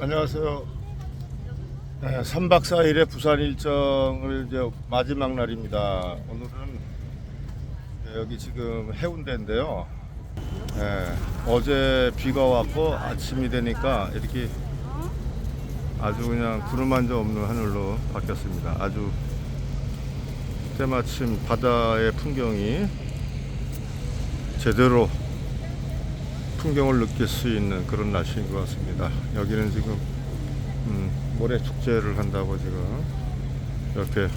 안녕하세요. 네, 3박 4일의 부산 일정을 이제 마지막 날입니다. 오늘은 네, 여기 지금 해운대인데요. 네, 어제 비가 왔고 아침이 되니까 이렇게 아주 그냥 구름 한 점 없는 하늘로 바뀌었습니다. 아주 때마침 바다의 풍경이 제대로 풍경을 느낄 수 있는 그런 날씨인 것 같습니다. 여기는 지금 음, 모래 축제를 한다고 지금 이렇게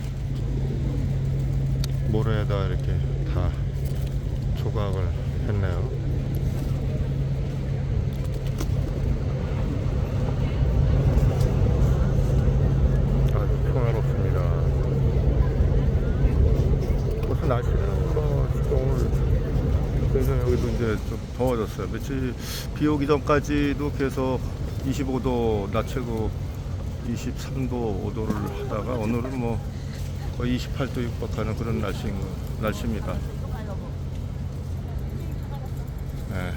모래에다 이렇게 다 조각을 했네요. 아주 평화롭습니다. 벌써 날씨는 뭐 진짜 오늘 그래서 여기도 이제 좀 더워졌어요. 며칠 비 오기 전까지도 계속 25도 낮 최고 23도 5도를 하다가 오늘은 뭐 거의 28도 육박하는 그런 날씨인 거, 날씨입니다. 네.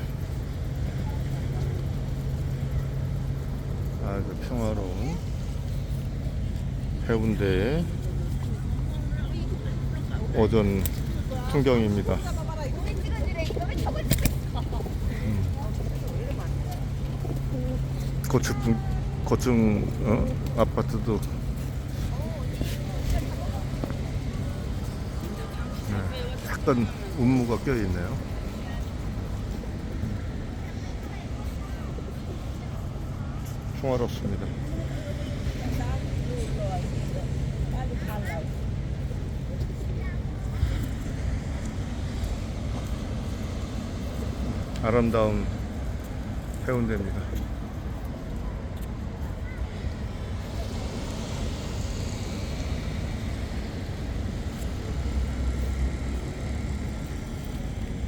아주 평화로운 해운대의 오전 풍경입니다. 고층 고층 어? 아파트도 네, 약간 운무가 껴 있네요. 평화롭습니다. 아름다운 해운대입니다.